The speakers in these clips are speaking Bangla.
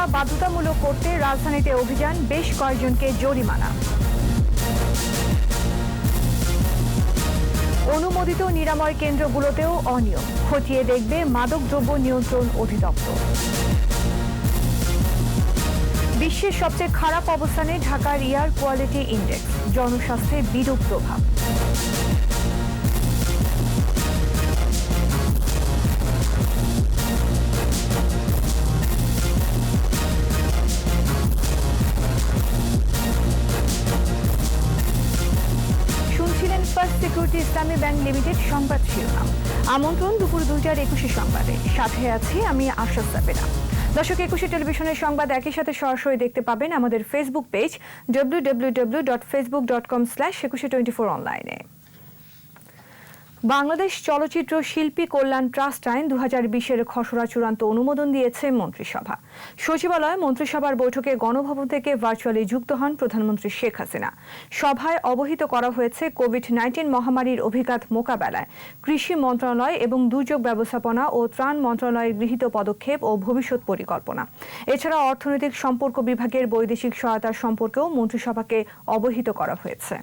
করা বাধ্যতামূলক করতে রাজধানীতে অভিযান, বেশ কয়েকজনকে জরিমানা। অনুমোদিত নিরাময় কেন্দ্রগুলোতেও অনিয়ম। খতিয়ে দেখবে মাদকদ্রব্য নিয়ন্ত্রণ অধিদপ্তর। বিশ্বের সবচেয়ে খারাপ অবস্থানে ঢাকার এয়ার কোয়ালিটি ইন্ডেক্স, জনস্বাস্থ্যে বিরূপ প্রভাব। লিমিটেড সংবাদ শিরোনাম। আমন্ত্রণ দুপুর দুইটার একুশে সংবাদে। সাথে আছি আমি আশা সাপেরা। দর্শক, একুশে টেলিভিশনের সংবাদ একই সাথে সরাসরি দেখতে পাবেন আমাদের Facebook page W W W dot Facebook dot com slash Ekushey twenty four অনলাইনে বাংলাদেশ চলচ্চিত্র শিল্পী কল্যাণ ট্রাস্ট আইন দু হাজার বিশের খসড়া চূড়ান্ত অনুমোদন দিয়েছে মন্ত্রিসভা। সচিবালয় মন্ত্রিসভার বৈঠকে গণভবন থেকে ভার্চুয়ালি যুক্ত হন প্রধানমন্ত্রী শেখ হাসিনা। সভায় অবহিত করা হয়েছে কোভিড নাইন্টিন মহামারীর অভিঘাত মোকাবেলায়। কৃষি মন্ত্রণালয় এবং দুর্যোগ ব্যবস্থাপনা ও ত্রাণ মন্ত্রণালয়ের গৃহীত পদক্ষেপ ও ভবিষ্যৎ পরিকল্পনা। এছাড়া অর্থনৈতিক সম্পর্ক বিভাগের বৈদেশিক সহায়তা সম্পর্কেও মন্ত্রিসভাকে অবহিত করা হয়েছে।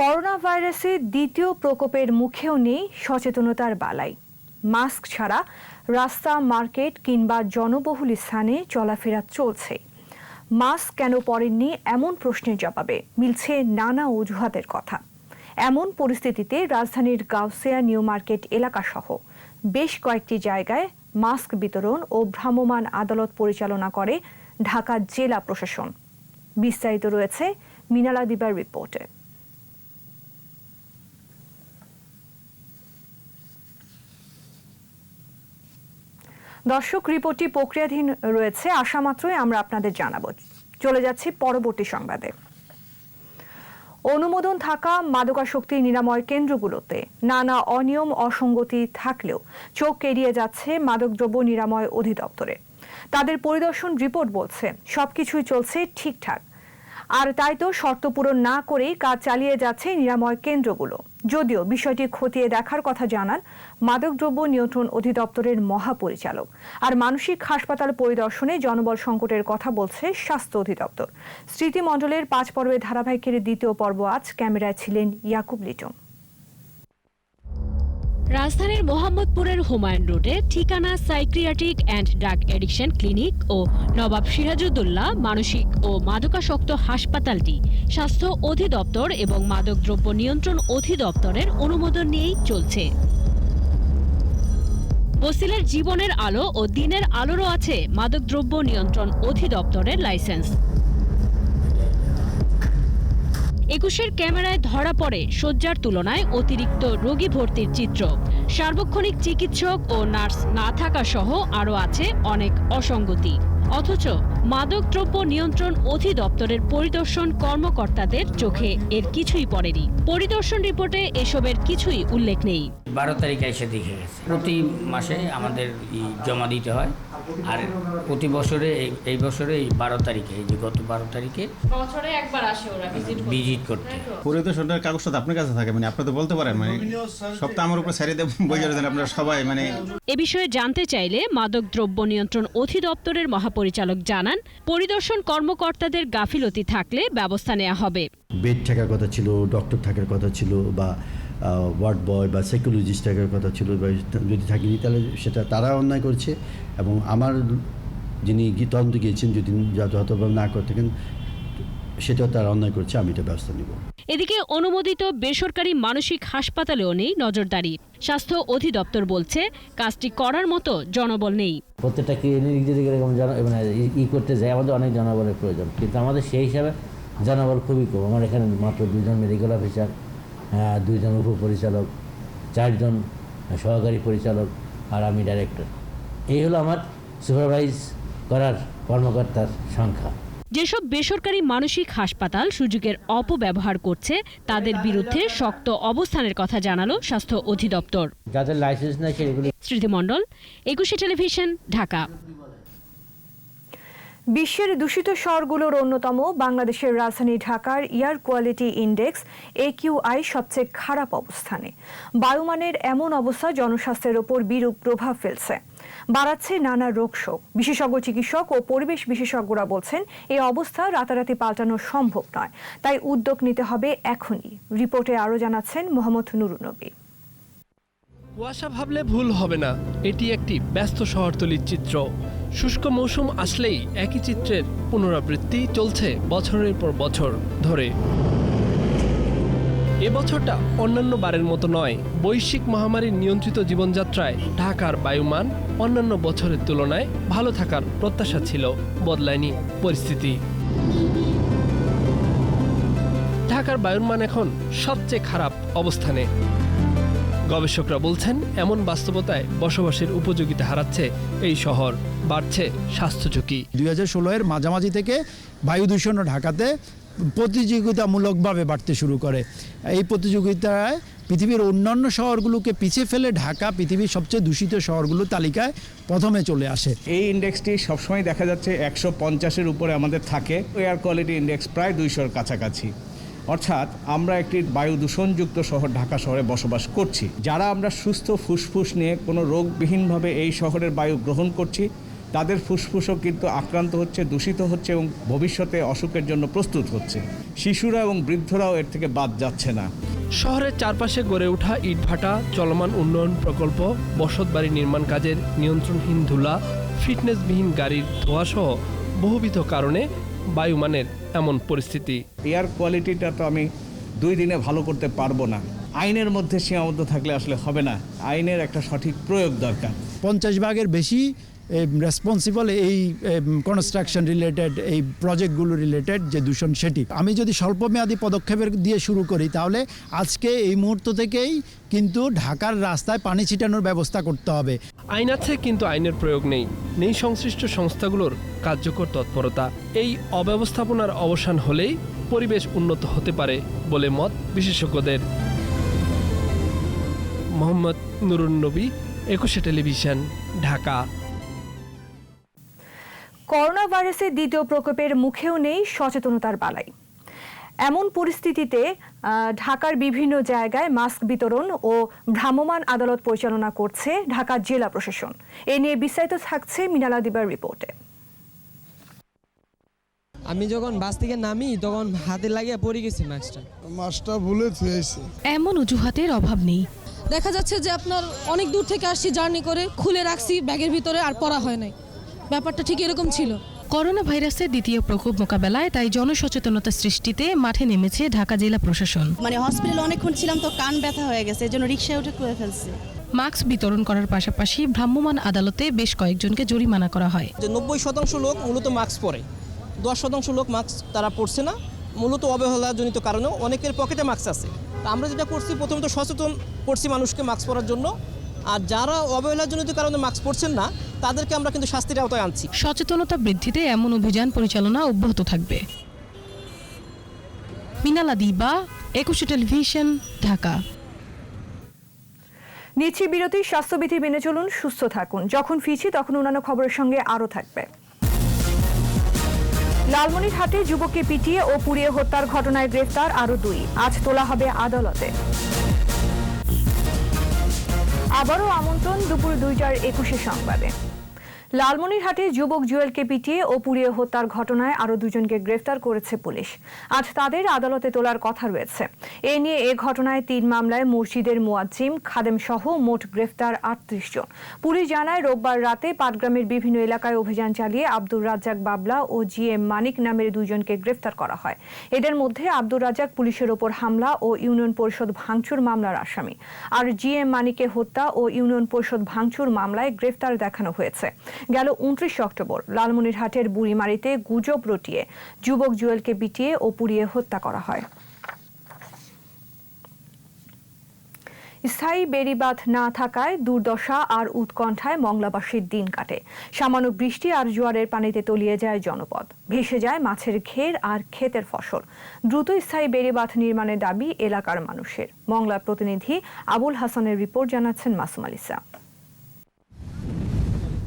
করোনা ভাইরাসের দ্বিতীয় প্রকোপের মুখেও নেই সচেতনতার বালাই। মাস্ক ছাড়া রাস্তা, মার্কেট কিংবা জনবহুল স্থানে চলাফেরা চলছে। মাস্ক কেন পরেননি এমন প্রশ্নের জবাবে মিলছে নানা অজুহাতের কথা। এমন পরিস্থিতিতে রাজধানীর গাউসিয়া, নিউ মার্কেট এলাকাসহ বেশ কয়েকটি জায়গায় মাস্ক বিতরণ ও ভ্রাম্যমাণ আদালত পরিচালনা করে ঢাকা জেলা প্রশাসন। বিস্তারিত রয়েছে মিনালা দিবার রিপোর্টে। দর্শক, রিপোর্টটি প্রক্রিয়াধীন রয়েছে। আসা মাত্রই আমরা আপনাদের জানাব। চলে যাচ্ছি পরবর্তী সংবাদে। অনুমোদন থাকা মাদকাসক্তি নিরাময় কেন্দ্রগুলোতে নানা অনিয়ম, অসঙ্গতি থাকলেও চোখ এড়িয়ে যাচ্ছে মাদকদ্রব্য নিরাময় অধিদপ্তরে। তাদের পরিদর্শন রিপোর্ট বলছে, সবকিছুই চলছে ঠিকঠাক। আর তাই তো শর্ত পূরণ না করেই কাজ চালিয়ে যাচ্ছে নিরাময় কেন্দ্রগুলো। যদিও বিষয়টি খতিয়ে দেখার কথা জানান মাদকদ্রব্য নিয়ন্ত্রণ অধিদপ্তরের মহাপরিচালক। আর মানসিক হাসপাতাল পরিদর্শনে জনবল সংকটের কথা বলছে স্বাস্থ্য অধিদপ্তর। স্মৃতিমণ্ডলের পাঁচ পর্বের ধারাবাহিকের দ্বিতীয় পর্ব আজ ক্যামেরায় ছিলেন ইয়াকুব লিটন। রাজধানীর মোহাম্মদপুরের হুমায়ুন রোডে ঠিকানা psychiatric and drug addiction clinic ও নবাব সিরাজুদ্দোল্লা মানসিক ও মাদকাসক্ত হাসপাতালটি স্বাস্থ্য অধিদপ্তর এবং মাদকদ্রব্য নিয়ন্ত্রণ অধিদপ্তরের অনুমোদন নিয়েই চলছে। বসিলের জীবনের আলো ও দিনের আলোরও আছে মাদকদ্রব্য নিয়ন্ত্রণ অধিদপ্তরের লাইসেন্স। একুশের ক্যামেরায় ধরা পড়ে শয্যার তুলনায় অতিরিক্ত রোগী ভর্তির চিত্র। সার্বক্ষণিক চিকিৎসক ও নার্স না থাকা সহ আরও আছে অনেক অসঙ্গতি। অথচ মাদকদ্রব্য নিয়ন্ত্রণ অধিদপ্তরের পরিদর্শন কর্মকর্তাদের চোখে এর কিছুই পড়েনি। পরিদর্শন রিপোর্টে এসবের কিছুই উল্লেখ নেই। বারো তারিখে এসে দেখে গেছে। প্রতি মাসে আমাদের জমা দিতে হয়। আর প্রতি বছরে এই- এই বছরে এই বারো তারিখে এই যে গত বারো তারিখে বছরে একবার আসে ওরা ভিজিট ভিজিট করতে। পরিদর্শনের কাগজটা তো আপনার কাছে থাকে মানে আপনি তো বলতে পারেন মানে সপ্তাহ আমার উপর ছেড়ে দেব বই দেন আপনারা সবাই মানে এ বিষয়ে জানতে চাইলে মাদক দ্রব্য নিয়ন্ত্রণ অধিদপ্তরের মহাপরিচালক জানান পরিদর্শন কর্মকর্তাদের গাফিলতি থাকলে ব্যবস্থা নেওয়া হবে। বেড থাকার কথা ছিল ডক্টর থাকার কথা ছিল বা ওয়ার্ড বয় বা সাইকোলজিস্ট থাকার কথা ছিল বা যদি থাকেনি তাহলে সেটা তারা অন্যায় করছে। এবং আমার যিনি তদন্ত গিয়েছেন যদি যথাযথভাবে না করে থাকেন সেটাও তারা অন্যায় করছে আমি এটা ব্যবস্থা নেব। এদিকে অনুমোদিত বেসরকারি মানসিক হাসপাতালেও নেই নজরদারি। স্বাস্থ্য অধিদপ্তর বলছে কাজটি করার মতো জনবল নেই। প্রত্যেকটা ক্লিনিক যদি এরকম মানে ই- করতে যায় আমাদের অনেক জনবলের প্রয়োজন। কিন্তু আমাদের সেই হিসাবে জনবল খুবই কম। আমার এখানে মাত্র দুজন মেডিকেল অফিসার দুইজন উপপরিচালক চারজন সহকারী পরিচালক আর আমি ডাইরেক্টর এই হলো আমার সুপারভাইজ করার কর্মকর্তার সংখ্যা। যেসব বেসরকারি মানসিক হাসপাতাল সুযোগের অপব্যবহার করছে তাদের বিরুদ্ধে শক্ত অবস্থানের কথা জানালো স্বাস্থ্য অধিদপ্তর। যাদের লাইসেন্স নাই সেগুলি স্মৃতিমণ্ডল একুশে টেলিভিশন ঢাকা। বিশ্বের দূষিত শহরগুলোর অন্যতম বাংলাদেশের রাজধানী ঢাকার এয়ার কোয়ালিটি ইন্ডেক্স, একিউআই, সবচেয়ে খারাপ অবস্থানে। বায়ুমানের এমন অবস্থা জনস্বাস্থ্যের ওপর বিরূপ প্রভাব ফেলছে। বাড়াচ্ছে নানা রোগশোক বিশেষজ্ঞ চিকিৎসক ও পরিবেশ বিশেষজ্ঞরা বলছেন এই অবস্থা রাতারাতি পাল্টানো সম্ভব নয়। তাই উদ্যোগ নিতে হবে এখনই। রিপোর্টে আরও জানাচ্ছেন মোহাম্মদ নুরুনবী। কুয়াশা ভাবলে ভুল হবে না। এটি একটি ব্যস্ত শহরতলির চিত্র। শুষ্ক মৌসুম আসলেই একই চিত্রের পুনরাবৃত্তি চলছে বছরের পর বছর ধরে। এবছরটা অন্যান্য বারের মতো নয়, বৈশ্বিক মহামারীর নিয়ন্ত্রিত জীবনযাত্রায় ঢাকার বায়ুমান অন্যান্য বছরের তুলনায় ভালো থাকার প্রত্যাশা ছিল, বদলায়নি পরিস্থিতি। ঢাকার বায়ুর মান এখন সবচেয়ে খারাপ অবস্থানে। গবেষকরা বলছেন এমন বাস্তবতায় বসবাসের উপযোগিতা হারাচ্ছে এই শহর বাড়ছে স্বাস্থ্য ঝুঁকি। দুই হাজার ষোলোয়ের মাঝামাঝি থেকে বায়ু দূষণ ঢাকাতে প্রতিযোগিতামূলকভাবে বাড়তে শুরু করে। এই প্রতিযোগিতায় পৃথিবীর অন্যান্য শহরগুলোকে পিছিয়ে ফেলে ঢাকা পৃথিবীর সবচেয়ে দূষিত শহরগুলোর তালিকায় প্রথমে চলে আসে। এই ইন্ডেক্সটি সবসময় দেখা যাচ্ছে একশো পঞ্চাশের উপরে আমাদের থাকে। এয়ার কোয়ালিটি ইন্ডেক্স প্রায় দুইশোর কাছাকাছি। অর্থাৎ আমরা একটি বায়ু দূষণযুক্ত শহর ঢাকা শহরে বসবাস করছি। যারা আমরা সুস্থ ফুসফুস নিয়ে কোনো রোগবিহীনভাবে এই শহরের বায়ু গ্রহণ করছি, তাদের ফুসফুসও কিন্তু আক্রান্ত হচ্ছে, দূষিত হচ্ছে এবং ভবিষ্যতে অসুখের জন্য প্রস্তুত হচ্ছে। শিশুরা এবং বৃদ্ধরাও এর থেকে বাদ যাচ্ছে না। শহরের চারপাশে গড়ে ওঠা ইটভাটা, চলমান উন্নয়ন প্রকল্প বসতবাড়ি নির্মাণ কাজের নিয়ন্ত্রণহীন ধুলা, ফিটনেসবিহীন গাড়ির ধোঁয়াসহ বহুবিধ কারণে বায়ুমানের এমন পরিস্থিতি। এয়ার কোয়ালিটিটা তো আমি দুই দিনে ভালো করতে পারব না। আইনের মধ্যে সীমাবদ্ধ থাকলে আসলে হবে না। আইনের একটা সঠিক প্রয়োগ দরকার। পঞ্চাশ ভাগের বেশি রেসপন্সিবল এই কনস্ট্রাকশন রিলেটেড এই প্রজেক্টগুলো রিলেটেড যে দূষণ সেটি। আমি যদি স্বল্পমেয়াদী পদক্ষেপের দিয়ে শুরু করি, তাহলে আজকে এই মুহূর্ত থেকেই কিন্তু ঢাকার রাস্তায় পানি ছিটানোর ব্যবস্থা করতে হবে। আইন আছে, কিন্তু আইনের প্রয়োগ নেই। নেই সংশ্লিষ্ট সংস্থাগুলোর কার্যকর তৎপরতা। এই অব্যবস্থাপনার অবসান হলেই পরিবেশ উন্নত হতে পারে বলে মত বিশেষজ্ঞদের। মোহাম্মদ নুরুন নবী, একুশে টেলিভিশন, ঢাকা। করোনা ভাইরাসের দ্বিতীয় প্রকোপের মুখেও নেই সচেতনতার বালাই। এমন পরিস্থিতিতে ঢাকার বিভিন্ন জায়গায় মাস্ক বিতরণ ও ভ্রাম্যমাণ আদালত পরিচালনা করছে ঢাকা জেলা প্রশাসন। এ নিয়ে বিস্তারিত থাকছে মিনালা দিবার রিপোর্টে। আমি যখন বাস থেকে নামি তখন হাতে লাগিয়ে পড়ে গেছি মাস্কটা। মাছটা ভুলে থুয়েছে এমন অজুহাতের অভাব নেই। দেখা যাচ্ছে যে আপনার অনেক দূর থেকে আসছি জার্নি করে খুলে রাখছি ব্যাগের ভিতরে আর পরা হয় নাই। ব্যাপারটা ঠিক এরকম ছিল। করোনা ভাইরাসের দ্বিতীয় প্রকোপ মোকাবেলায় তাই জনসচেতনতা সৃষ্টিতে মাঠে নেমেছে ঢাকা জেলা প্রশাসন। মানে হসপিটালে অনেকক্ষণ ছিলাম তো কান ব্যথা হয়ে গেছে এজন্য রিক্সায় উঠে করে ফেলছে। মাস্ক বিতরণ করার পাশাপাশি ভ্রাম্যমাণ আদালতে বেশ কয়েকজনকে জরিমানা করা হয়। যে নব্বই শতাংশ লোক মূলত মাস্ক পরে দশ শতাংশ লোক মাস্ক তারা পরছে না মূলত অবহেলাজনিত কারণেও অনেকের পকেটে মাস্ক আছে। আমরা যেটা করছি প্রথমত সচেতন করছি মানুষকে মাস্ক পরার জন্য। আর যারা অবহেলাজনিত কারণে মাস্ক পরছেন না তাদেরকে আমরা কিন্তু শাস্তির আওতায় আনছি। সচেতনতা বৃদ্ধিতে এমন অভিযান পরিচালনা অব্যাহত থাকবে। মিনালা দিবা একুশে টেলিভিশন ঢাকা। নিচ্ছি বিরতি স্বাস্থ্যবিধি মেনে চলুন সুস্থ থাকুন। যখন ফিরছি তখন অন্যান্য খবরের সঙ্গে আরও থাকবে। লালমনিরহাটে যুবককে পিটিয়ে ও পুড়িয়ে হত্যার ঘটনায় গ্রেফতার আরও দুই। আজ তোলা হবে আদালতে। আবারও আমন্ত্রণ দুপুর দুইটার একুশে সংবাদে। লালমনিরহাটে যুবক জুয়েলকে পিটিয়ে ও পুড়িয়ে হত্যার ঘটনায় আরও দুজনকে গ্রেফতার করেছে পুলিশ। আজ তাদের আদালতে তোলার কথা রয়েছে। এ নিয়ে এ ঘটনায় তিন মামলায় মসজিদের মোয়াজ্জিম, খাদেম সহ মোট গ্রেফতার আটত্রিশ জন। পুলিশ জানায়, রোববার রাতে পাটগ্রামের বিভিন্ন এলাকায় অভিযান চালিয়ে আব্দুর রাজ্জাক বাবলা ও জি এম মানিক নামের দুজনকে গ্রেফতার করা হয়। এদের মধ্যে আব্দুর রাজ্জাক পুলিশের ওপর হামলা ও ইউনিয়ন পরিষদ ভাঙচুর মামলার আসামি। আর জি এম মানিকে হত্যা ও ইউনিয়ন পরিষদ ভাঙচুর মামলায় গ্রেফতার দেখানো হয়েছে। গেল উনত্রিশ অক্টোবর। লালমনিরহাটের বুড়িমারিতে গুজব রটিয়ে যুবক জুয়েলকে পিটিয়ে ও পুড়িয়ে হত্যা করা হয়। স্থায়ী বেড়িবাঁধ না থাকায় দুর্দশা আর উৎকণ্ঠায় মংলাবাসীর দিন কাটে। সামান্য বৃষ্টি আর জোয়ারের পানিতে তলিয়ে যায় জনপদ। ভেসে যায় মাছের ঘের আর ক্ষেতের ফসল। দ্রুত স্থায়ী বেড়িবাঁধ নির্মাণের দাবি এলাকার মানুষের। মংলা প্রতিনিধি আবুল হাসানের রিপোর্ট জানাচ্ছেন মাসুম আলিসা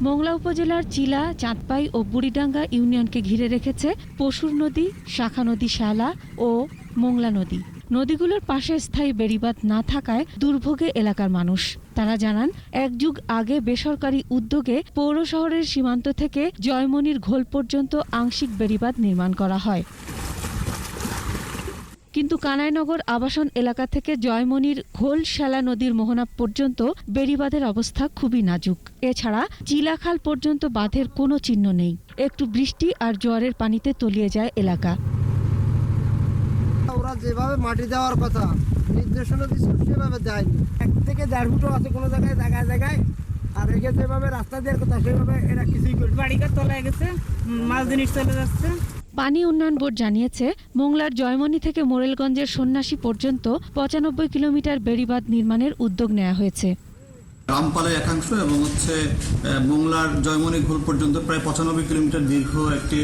মোংলা উপজেলার চিলা, চাঁদপাই ও বুড়িডাঙ্গা ইউনিয়নকে ঘিরে রেখেছে পশুর নদী, শাখা নদী শালা ও মোংলা নদী। নদীগুলোর পাশে স্থায়ী বেড়িবাঁধ না থাকায় দুর্ভোগে এলাকার মানুষ। তারা জানান, এক যুগ আগে বেসরকারি উদ্যোগে পৌর শহরের সীমান্ত থেকে জয়মনির ঘোল পর্যন্ত আংশিক বেড়িবাঁধ নির্মাণ করা হয়। কিন্তু কানাইনগর আবাসন এলাকা থেকে জয়মনির ঘোলশালা নদীর মোহনা পর্যন্ত বেড়িবাঁধের অবস্থা খুবই নাজুক। এছাড়া চিলাখাল পর্যন্ত বাঁধের কোনো চিহ্ন নেই। একটু বৃষ্টি আর জোয়ারের পানিতে তলিয়ে যায় এলাকা। ওরা যেভাবে মাটি দেওয়ার কথা নির্দেশনা দিচ্ছে সেভাবে দেয়নি। এক থেকে দেড় ফুটও আছে কোনো জায়গায় জায়গায় জায়গায়। আর একে যেভাবে রাস্তা দেওয়ার কথা সেভাবে এরা কিছুই করে বাড়িঘর তলায় গেছে মাল জিনিস চলে যাচ্ছে। পানি উন্নয়ন বোর্ড জানিয়েছে মোংলার জয়মনি থেকে মোরেলগঞ্জের সন্ন্যাসী পর্যন্ত পঁচানব্বই কিলোমিটার বেড়িবাঁধ নির্মাণের উদ্যোগ নেওয়া হয়েছে। রামপালের একাংশ এবং হচ্ছে মোংলার জয়মনি ঘোল পর্যন্ত প্রায় পঁচানব্বই কিলোমিটার দীর্ঘ একটি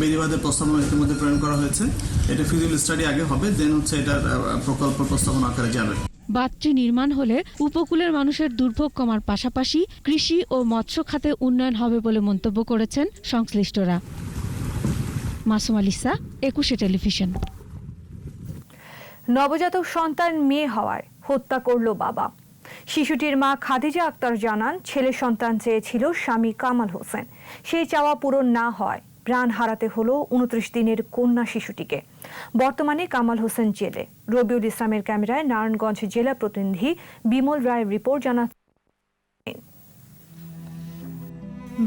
বেড়িবাঁধের প্রস্তাবনা ইতিমধ্যে প্রেরণ করা হয়েছে। এটা ফিজিবল স্টাডি আগে হবে দেন হচ্ছে এটার প্রকল্প প্রস্তাবনা আকারে যাবে। বাঁধটি নির্মাণ হলে উপকূলের মানুষের দুর্ভোগ কমার পাশাপাশি কৃষি ও মৎস্য খাতে উন্নয়ন হবে বলে মন্তব্য করেছেন সংশ্লিষ্টরা। মাসুম আলিসা একুশে টেলিভিশন। নবজাতক সন্তান মেয়ে হওয়ায় হত্যা করল বাবা। শিশুটির মা খাদিজা আক্তার জানান ছেলে সন্তান চেয়েছিল স্বামী কামাল হোসেন। সেই চাওয়া পূরণ না হয় প্রাণ হারাতে হলো উনত্রিশ দিনের কন্যা শিশুটিকে। বর্তমানে কামাল হোসেন জেলে। রবিউল ইসলামের ক্যামেরায় নারায়ণগঞ্জ জেলা প্রতিনিধি বিমল রায়ের রিপোর্ট জানা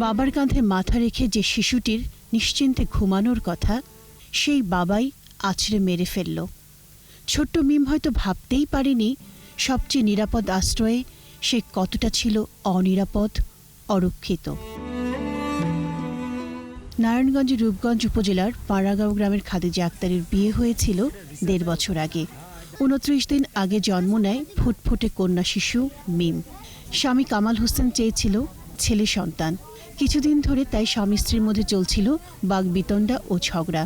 বাবার কাঁধে মাথা রেখে যে শিশুটির নিশ্চিন্তে ঘুমানোর কথা সেই বাবাই আছড়ে মেরে ফেলল। ছোট্ট মিম হয়তো ভাবতেই পারেনি সবচেয়ে নিরাপদ আশ্রয়ে সে কতটা ছিল অনিরাপদ, অরক্ষিত। নারায়ণগঞ্জের রূপগঞ্জ উপজেলার পাড়াগাঁও গ্রামের খাদিজা আক্তারের বিয়ে হয়েছিল দেড় বছর আগে। উনত্রিশ দিন আগে জন্ম নেয় ফুটফুটে কন্যা শিশু মিম। স্বামী কামাল হোসেন চেয়েছিল ছেলে সন্তান। কিছুদিন ধরে তাই স্বামী স্ত্রীর মধ্যে চলছিল বাগবিতণ্ডা ও ঝগড়া।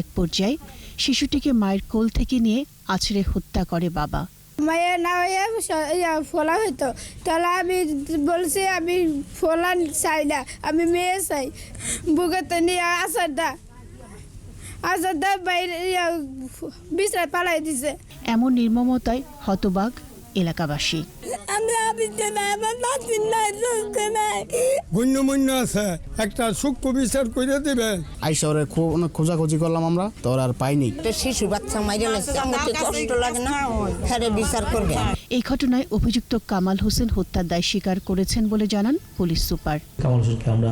এক পর্যায়ে শিশুটিকে মায়ের কোল থেকে নিয়ে আছড়ে হত্যা করে বাবা। মায়ের না হয়ে ফোলা হইতো। তাহলে আমি বলছি আমি ফোলা চাই না আমি মেয়ে চাই। বুকেতে নিয়ে আসারটা আসারটা বাইরে বিছায় পালাই দিছে। এমন নির্মমতায় হতবাক এলাকাবাসী। আছে একটা সূক্ষ্ম বিচার করে অনেক খোঁজাখুঁজি করলাম আমরা তো আর পাইনি। শিশু বাচ্চা মাইরে লাগছে আমার তো কষ্ট লাগে না? বিচার করবে। এই ঘটনায় অভিযুক্ত কামাল হোসেন হত্যার দায় স্বীকার করেছেন বলে জানান পুলিশ সুপার। কামাল হোসেনকে আমরা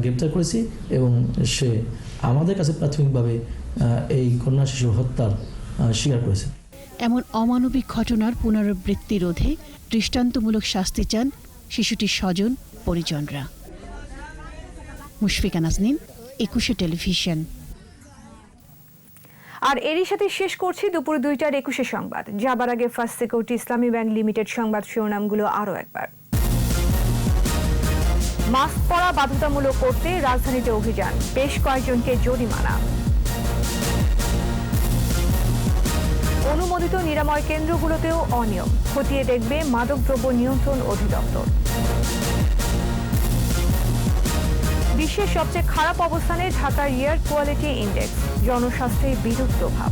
গ্রেপ্তার করেছি এবং সে আমাদের কাছে প্রাথমিকভাবে আহ, এই কন্যা শিশু হত্যার স্বীকার করেছে। এমন অমানবিক ঘটনার পুনরাবৃত্তি রোধে দৃষ্টান্তমূলক শাস্তি চান শিশুটির স্বজন, পরিজনরা। মুশফিকা নাজনীন, একুশে টেলিভিশন। আর এরই সাথে শেষ করছি দুপুর দুইটার একুশে সংবাদ। যাবার আগে First Security Islami Bank Limited সংবাদ শিরোনামগুলো আরও একবার। মাস্ক পরা বাধ্যতামূলক করতে রাজধানীতে অভিযান। বেশ কয়েকজনকে জরিমানা। অনুমোদিত নিরাময় কেন্দ্রগুলোতেও অনিয়ম। খতিয়ে দেখবে মাদকদ্রব্য নিয়ন্ত্রণ অধিদপ্তর। বিশ্বের সবচেয়ে খারাপ অবস্থানে ঢাকার এয়ার কোয়ালিটি ইন্ডেক্স জনস্বাস্থ্যে বিরূপ প্রভাব।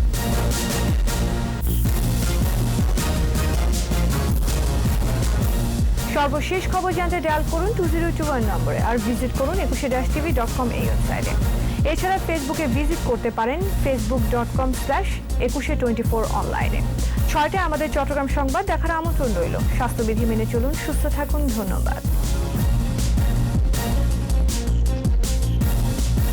সর্বশেষ খবর জানতে ডায়াল করুন টু জিরো টু ওয়ান নম্বরে আর ভিজিট করুন একুশে ড্যাশ টিভি ডট কম এই ওয়েবসাইটে। এছাড়া ফেসবুকে ভিজিট করতে পারেন Facebook dot com slash Ekushey twenty four অনলাইনে ছয়টায় আমাদের চট্টগ্রাম সংবাদ, দেখার আমন্ত্রণ রইল। স্বাস্থ্যবিধি মেনে চলুন, সুস্থ থাকুন, ধন্যবাদ।